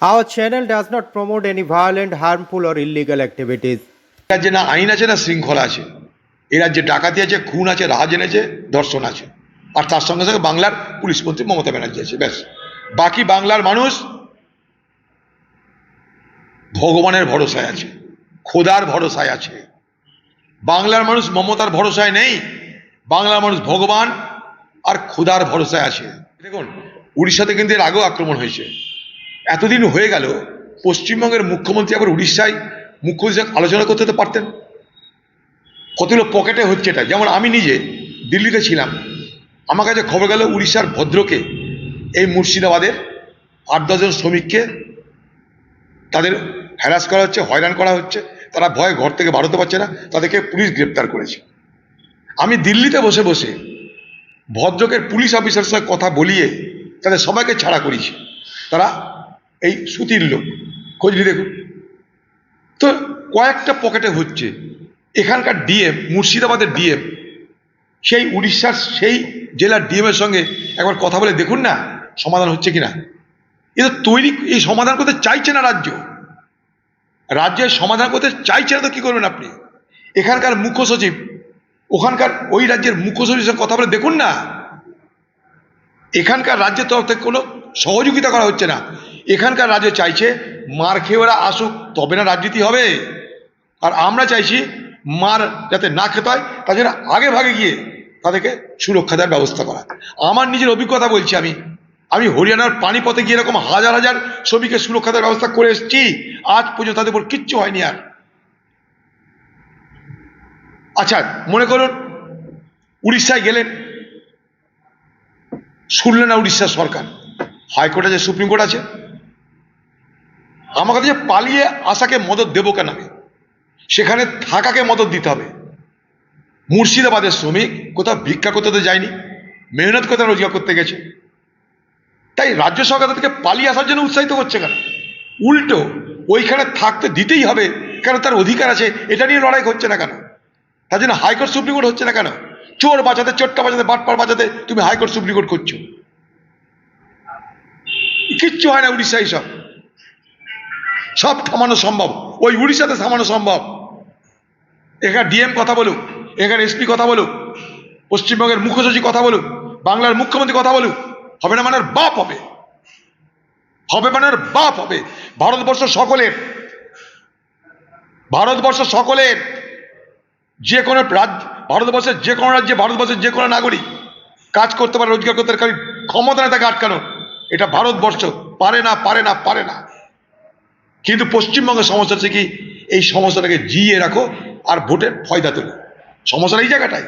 Our channel does not promote any violent, harmful, or illegal activities. রাজ্যে না আইন আছে না শৃঙ্খলা আছে। এই রাজ্যে ডাকাতি আছে খুন আছে রাজ এনেছে দর্শন আছে। আর তার সঙ্গে সঙ্গে বাংলার পুলিশ মন্ত্রী মমতা ব্যানার্জি আছে ব্যাস। বাকি বাংলার মানুষ ভগবানের ভরসায় আছে খোদার ভরসায় আছে। বাংলার মানুষ মমতার ভরসায় নেই বাংলার মানুষ ভগবান আর খোদার ভরসায় আছে। দেখুন উড়িষ্যাতে কিন্তু এর আগেও আক্রমণ হয়েছে। এতদিন হয়ে গেল, পশ্চিমবঙ্গের মুখ্যমন্ত্রী আবার উড়িষ্যায় মুখ্যমন্ত্রী আলোচনা করতে তো পারতেন। কতগুলো পকেটে হচ্ছে এটা। যেমন আমি নিজে দিল্লিতে ছিলাম, আমার কাছে খবর গেল উড়িষ্যার ভদ্রকে, এই মুর্শিদাবাদের আট দশজন শ্রমিককে তাদের হ্যারাস করা হচ্ছে, হয়রান করা হচ্ছে। তারা ভয়ে ঘর থেকে বাড়তে পারছে না, তাদেরকে পুলিশ গ্রেপ্তার করেছে। আমি দিল্লিতে বসে বসে ভদ্রকের পুলিশ অফিসারের সঙ্গে কথা বলিয়ে তাদের সবাইকে ছাড়া করিয়েছি তারা এই সুতির লোক খোঁজলি দেখুন। তো কয়েকটা পকেটে হচ্ছে। এখানকার ডিএম, মুর্শিদাবাদের ডিএম, সেই উড়িষ্যার সেই জেলার ডিএমের সঙ্গে একবার কথা বলে দেখুন না, সমাধান হচ্ছে কিনা। এটা তৈরি এই সমাধান করতে চাইছে না রাজ্য। রাজ্যের সমাধান করতে চাইছে না তো কি করবেন আপনি? এখানকার মুখ্য সচিব, ওখানকার ওই রাজ্যের মুখ্য সচিবের সঙ্গে কথা বলে দেখুন না। এখানকার রাজ্যের তরফ থেকে কোনো সহযোগিতা করা হচ্ছে না। এখানকার রাজ্য চাইছে, মার খেয়ে ওরা আসুক, তবে না রাজনীতি হবে। আর আমরা চাইছি মার যাতে না খেতে হয়, তার জন্য আগে ভাগে গিয়ে তাদেরকে সুরক্ষা দেওয়ার ব্যবস্থা করা। আমার নিজের অভিজ্ঞতা বলছি আমি। আমি হরিয়ানার পানিপথে গিয়ে এরকম হাজার হাজার শ্রমিকের সুরক্ষা দেওয়ার ব্যবস্থা করে এসেছি। আজ পর্যন্ত তাদের উপর কিচ্ছু হয়নি আর। আচ্ছা মনে করুন, উড়িষ্যায় গেলেন। শুনলেন না উড়িষ্যার সরকার। হাইকোর্ট আছে সুপ্রিম কোর্ট আছে আমার কাছে পালিয়ে আসাকে মদত দেবো কেন? আমি সেখানে থাকাকে মদত দিতে হবে। মুর্শিদাবাদের শ্রমিক কোথাও ভিক্ষা করতে তো যায়নি, মেহনত করতে রোজগার করতে গেছে। তাই রাজ্য সরকার তাদেরকে পালিয়ে আসার জন্য উৎসাহিত করছে কেন? উল্টো, ওইখানে থাকতে দিতেই হবে কারণ তার অধিকার আছে, এটা নিয়ে লড়াই হচ্ছে না কেন? তার জন্য হাইকোর্ট সুপ্রিম কোর্ট হচ্ছে না কেন? চোর বাঁচাতে, চোরটা বাঁচাতে, বাটপার বাঁচাতে তুমি হাইকোর্ট সুপ্রিম কোর্ট করছ। কিচ্ছু হয় না উড়িষ্যা সব। সব থামানো সম্ভব। ওই উড়িষ্যাতে থামানো সম্ভব। এখানে ডিএম কথা বলুক, এখানে এসপি কথা বলুক, পশ্চিমবঙ্গের মুখ্যসচিব কথা বলুক, বাংলার মুখ্যমন্ত্রী কথা বলুক, হবে না মানে ওর বাপ হবে। হবে মানে বাপ হবে। ভারতবর্ষ সকলের ভারতবর্ষ সকলের যে কোনো রাজ্য, ভারতবর্ষের যে কোনো রাজ্যে, ভারতবর্ষের যে কোনো নাগরিক কাজ করতে পারে, রোজগার করতে পারে ক্ষমতা নেই তাকে আটকানো, এটা ভারতবর্ষ পারে না পারে না পারে না। কিন্তু পশ্চিমবঙ্গের সমস্যা হচ্ছে কি, এই সমস্যাটাকে জিয়ে রাখো আর ভোটের ফয়দা তোলো। সমস্যাটা এই জায়গাটায়।